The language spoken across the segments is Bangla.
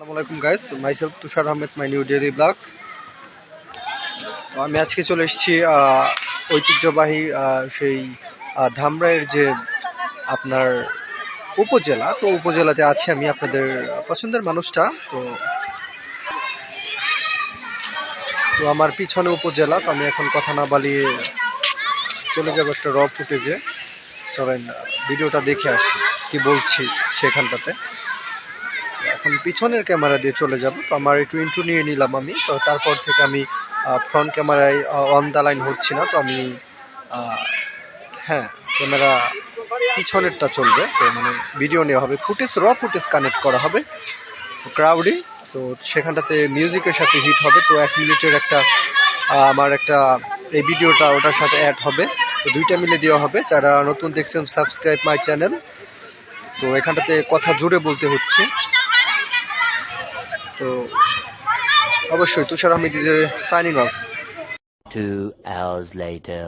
আসসালামু আলাইকুম guys myself Tushar Ahmed my new daily blog আমি আজকে চলে এসেছি ঐতিহ্যবাহী সেই ধামরাইয়ের যে আপনার উপজেলা, তো উপজেলাতে আছি আমি আপনাদের পছন্দের মানুষটা, তো তো আমার পিছনে উপজেলা, তো আমি এখন কথা না বালিয়ে চলে যাব একটা র ফুটেজে চলেন ভিডিওটা দেখে আসি, কি বলছি সেখানটাতে। এখন পিছনের ক্যামেরা দিয়ে চলে যাব। তো আমার একটু ইন্টু নিয়ে নিলাম আমি। তো তারপর থেকে আমি ফ্রন্ট ক্যামেরায় অন দ্য লাইন হচ্ছি না। তো আমি হ্যাঁ ক্যামেরা পিছনেরটা চলবে। তো মানে ভিডিও নেওয়া হবে। ফুটেজ র ফুটেজ কানেক্ট করা হবে। তো ক্রাউডি তো সেখানটাতে মিউজিকের সাথে হিট হবে। তো এক মিনিটের একটা আমার একটা, এই ভিডিওটা ওটার সাথে অ্যাড হবে। তো দুইটা মিলে দেওয়া হবে। যারা নতুন দেখছেন সাবস্ক্রাইব মাই চ্যানেল তো এখানটাতে কথা জুড়ে বলতে হচ্ছে। তো অবশ্যই Tushar Ahmed is signing off Two hours later.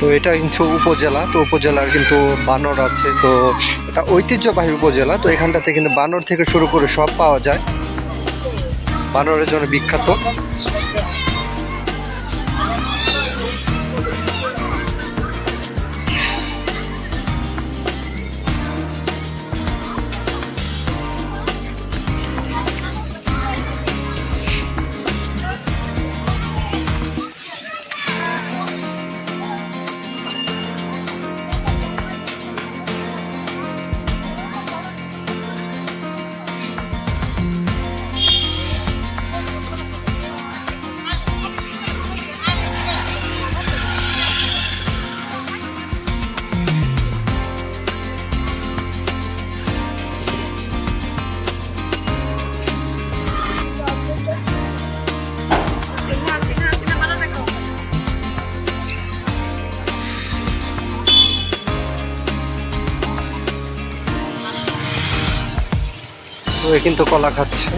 তো এটা কিন্তু উপজেলা, তো উপজেলার কিন্তু বানর আছে। তো এটা ঐতিহ্যবাহী উপজেলা, তো এখানটাতে কিন্তু বানর থেকে শুরু করে সব পাওয়া যায়। বানরের জন্য বিখ্যাত। এ কিন্তু কলা খাচ্ছে।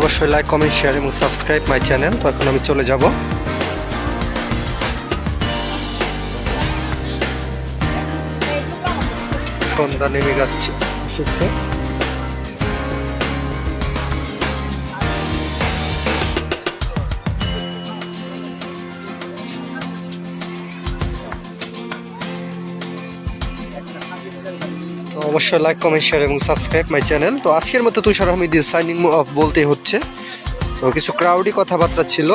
অবশ্যই লাইক কমেন্ট শেয়ার এবং সাবস্ক্রাইব মাই চ্যানেল তো এখন আমি চলে যাব। সন্ধ্যা নেমে যাচ্ছে। এসেছে। তো অবশ্যই লাইক কমেন্ট শেয়ার এবং সাবস্ক্রাইব মাই চ্যানেল তো আজকের মতো তুষার আহমেদ সাইনিং অফ বলতে হচ্ছে। তো কিছু ক্রাউডি কথাবার্তা ছিল।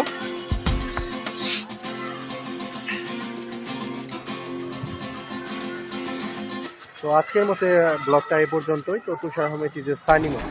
তো আজকের মতো ব্লগটা এ পর্যন্তই। তো Tushar Ahmed is signing off